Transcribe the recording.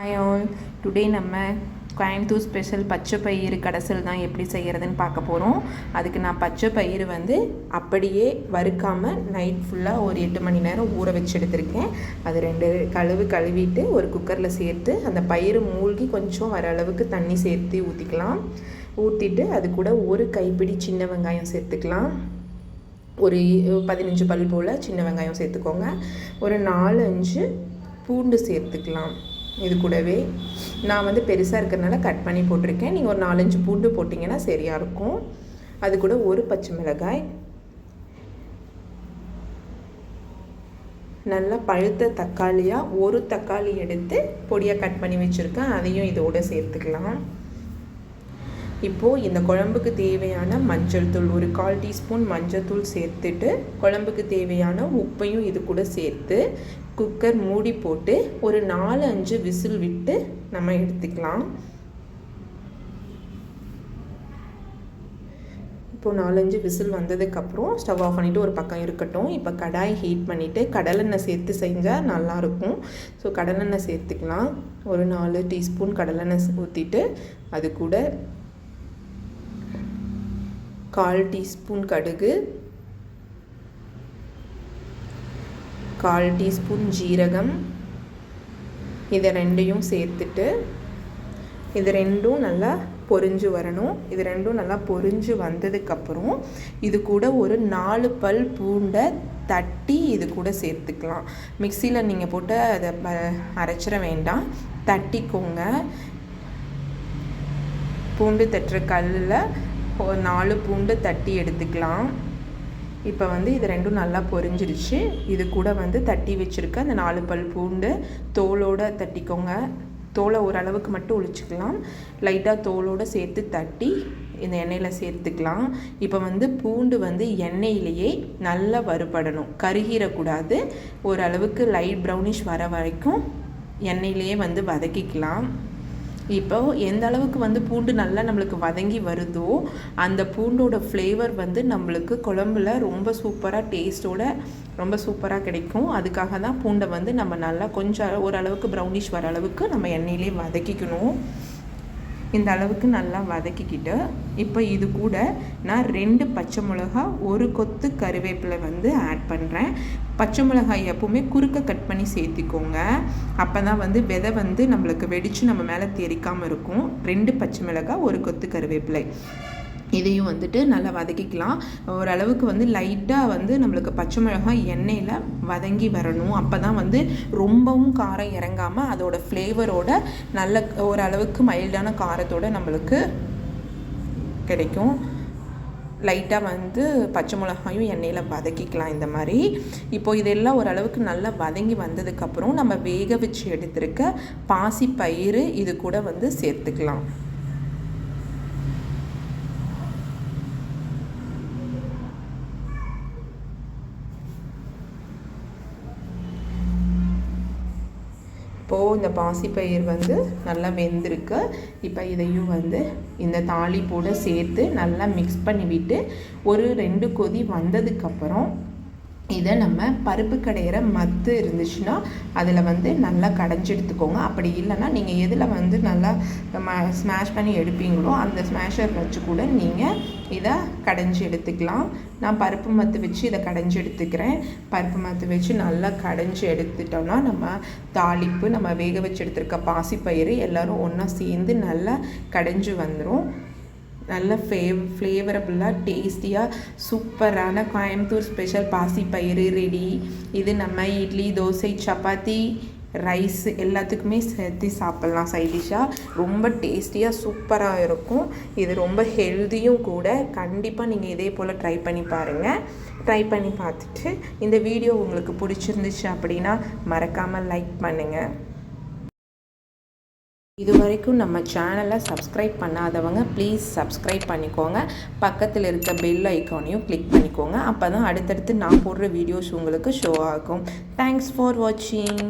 Hi today நம்ம Coimbatore special பச்சை பயிறு கடைசல் தான் எப்படி செய்கிறதுன்னு பார்க்க போகிறோம் அதுக்கு நான் பச்சை பயிறு வந்து அப்படியே வறுக்காமல் நைட் ஃபுல்லாக ஒரு எட்டு மணி நேரம் ஊற வச்சு எடுத்திருக்கேன். அது ரெண்டு கழுவு கழுவிட்டு ஒரு குக்கரில் சேர்த்து அந்த பயிறு மூழ்கி கொஞ்சம் வர அளவுக்கு தண்ணி சேர்த்து ஊற்றிக்கலாம் ஊற்றிட்டு அது கூட ஒரு கைப்பிடி சின்ன வெங்காயம் சேர்த்துக்கலாம். ஒரு பதினஞ்சு பல் போல் சின்ன வெங்காயம் சேர்த்துக்கோங்க. ஒரு நாலு அஞ்சு பூண்டு சேர்த்துக்கலாம். இது கூடவே நான் வந்து பெருசாக இருக்கிறதுனால கட் பண்ணி போட்டிருக்கேன். நீங்கள் ஒரு நாலஞ்சு பூண்டு போட்டிங்கன்னா சரியாக இருக்கும். அது கூட ஒரு பச்சை மிளகாய். நல்லா பழுத்த தக்காளியாக ஒரு தக்காளி எடுத்து பொடியாக கட் பண்ணி வச்சுருக்கேன். அதையும் இதோடு சேர்த்துக்கலாம். இப்போது இந்த குழம்புக்கு தேவையான மஞ்சள் தூள் ஒரு கால் டீஸ்பூன் மஞ்சள் தூள் சேர்த்துட்டு குழம்புக்கு தேவையான உப்பையும் இது கூட சேர்த்து குக்கர் மூடி போட்டு ஒரு நாலு அஞ்சு விசில் விட்டு நம்ம எடுத்துக்கலாம். இப்போது நாலஞ்சு விசில் வந்ததுக்கப்புறம் ஸ்டவ் ஆஃப் பண்ணிவிட்டு ஒரு பக்கம் இருக்கட்டும். இப்போ கடாய் ஹீட் பண்ணிவிட்டு கடலெண்ணெய் சேர்த்து செஞ்சால் நல்லாயிருக்கும். ஸோ கடலெண்ணெய் சேர்த்துக்கலாம். ஒரு நாலு டீஸ்பூன் கடலெண்ணெய் ஊற்றிட்டு அது கூட கால் டீஸ்பூன் கடுகு கால் டீஸ்பூன் ஜீரகம். இதை ரெண்டையும் சேர்த்துட்டு இது ரெண்டும் நல்லா பொரிஞ்சு வரணும். இது ரெண்டும் நல்லா பொரிஞ்சு வந்ததுக்கப்புறம் இது கூட ஒரு நாலு பல் பூண்டை தட்டி இது கூட சேர்த்துக்கலாம். மிக்சியில் நீங்கள் போட்டு அதை அரைச்சிட வேண்டாம். தட்டிக்கோங்க. பூண்டு தட்டுற கல்லில் நாலு பூண்டு தட்டி எடுத்துக்கலாம். இப்போ வந்து இது ரெண்டும் நல்லா பொரிஞ்சிருச்சு. இது கூட வந்து தட்டி வச்சுருக்க அந்த நாலு பல் பூண்டு தோலோடு தட்டிக்கோங்க. தோலை ஓரளவுக்கு மட்டும் ஒழிச்சிக்கலாம் லைட்டாக தோலோடு சேர்த்து தட்டி இந்த எண்ணெயில் சேர்த்துக்கலாம். இப்போ வந்து பூண்டு வந்து எண்ணெயிலேயே நல்லா வறுபடணும். கருகிடக்கூடாது ஓரளவுக்கு லைட் ப்ரௌனிஷ் வர வரைக்கும் எண்ணெயிலேயே வந்து வதக்கிக்கலாம். இப்போ எந்த அளவுக்கு வந்து பூண்டு நல்லா நம்மளுக்கு வதங்கி வருதோ அந்த பூண்டோட ஃப்ளேவர் வந்து நம்மளுக்கு குழம்புல ரொம்ப சூப்பராக டேஸ்ட்டோட ரொம்ப சூப்பராக கிடைக்கும். அதுக்காக தான் பூண்டை வந்து நம்ம நல்லா கொஞ்சம் ஓரளவுக்கு ப்ரௌனிஷ் வர அளவுக்கு நம்ம எண்ணெயிலே வதக்கிக்கணும். இந்த அளவுக்கு நல்லா வதக்கிக்கிட்டு இப்போ இது கூட நான் ரெண்டு பச்சை மிளகா ஒரு கொத்து கருவேப்பிலை வந்து ஆட் பண்ணுறேன் பச்சை மிளகாய் எப்போவுமே குறுக்க கட் பண்ணி சேர்த்திக்கோங்க. அப்போ தான் வந்து விதை வந்து நம்மளுக்கு வெடித்து நம்ம மேலே தெரிக்காமல் இருக்கும். ரெண்டு பச்சை மிளகாய் ஒரு கொத்து கருவேப்பிலை. இதையும் வந்துட்டு நல்லா வதக்கிக்கலாம். ஓரளவுக்கு வந்து லைட்டாக வந்து நம்மளுக்கு பச்சை மிளகாய் எண்ணெயில் வதங்கி வரணும். அப்போ தான் வந்து ரொம்பவும் காரம் இறங்காமல் அதோட ஃப்ளேவரோட நல்ல ஓரளவுக்கு மைல்டான காரத்தோடு நம்மளுக்கு கிடைக்கும். லைட்டாக வந்து பச்சை மிளகாயும் எண்ணெயில் வதக்கிக்கலாம் இந்த மாதிரி. இப்போ இதெல்லாம் ஓரளவுக்கு நல்லா வதங்கி வந்ததுக்கப்புறம் நம்ம வேக வச்சு எடுத்திருக்க பாசி பயிறு இது கூட வந்து சேர்த்துக்கலாம். இப்போது இந்த பாசிப்பயிர் வந்து நல்லா வெந்திருக்கு. இப்போ இதையும் வந்து இந்த தாளிப்போடு சேர்த்து நல்லா மிக்ஸ் பண்ணிவிட்டு ஒரு ரெண்டு கொதி வந்ததுக்கப்புறம் இதை நம்ம பருப்பு கடையிற மத்து இருந்துச்சுன்னா அதில் வந்து நல்லா கடைஞ்சி எடுத்துக்கோங்க. அப்படி இல்லைன்னா நீங்கள் எதில் வந்து நல்லா ஸ்மாஷ் பண்ணி எடுப்பீங்களோ அந்த ஸ்மாஷர் வச்சு கூட நீங்கள் இதை கடைஞ்சி எடுத்துக்கலாம். நான் பருப்பு மத்து வச்சு இதை கடைஞ்சி எடுத்துக்கிறேன். பருப்பு மத்து வச்சு நல்லா கடைஞ்சி எடுத்துட்டோம்னா நம்ம தாளிப்பு நம்ம வேக வச்சு எடுத்துருக்க பாசிப்பயிறு எல்லோரும் ஒன்றா சேர்ந்து நல்லா கடைஞ்சி வந்துடும் நல்ல ஃபே ஃப்ளேவரபுளாக டேஸ்டியாக சூப்பரான கோயம்புத்தூர் ஸ்பெஷல் பாசிப்பயிறு ரெடி இது நம்ம இட்லி தோசை சப்பாத்தி ரைஸ் எல்லாத்துக்குமே சேர்த்து சாப்பிட்லாம் சைடிஷாக ரொம்ப டேஸ்டியாக சூப்பராக இருக்கும். இது ரொம்ப ஹெல்த்தியும் கூட. கண்டிப்பாக நீங்கள் இதே போல் ட்ரை பண்ணி பாருங்கள் ட்ரை பண்ணி பார்த்துட்டு இந்த வீடியோ உங்களுக்கு பிடிச்சிருந்துச்சு அப்படின்னா மறக்காமல் லைக் பண்ணுங்கள் இது வரைக்கும் நம்ம சேனலை சப்ஸ்கிரைப் பண்ணாதவங்க ப்ளீஸ் சப்ஸ்கிரைப் பண்ணிக்கோங்க. பக்கத்தில் இருக்க பெல் ஐக்கானையும் கிளிக் பண்ணிக்கோங்க. அப்போ தான் அடுத்தடுத்து நான் போடுற வீடியோஸ் உங்களுக்கு ஷோ ஆகும். தேங்க்ஸ் ஃபார் வாட்சிங்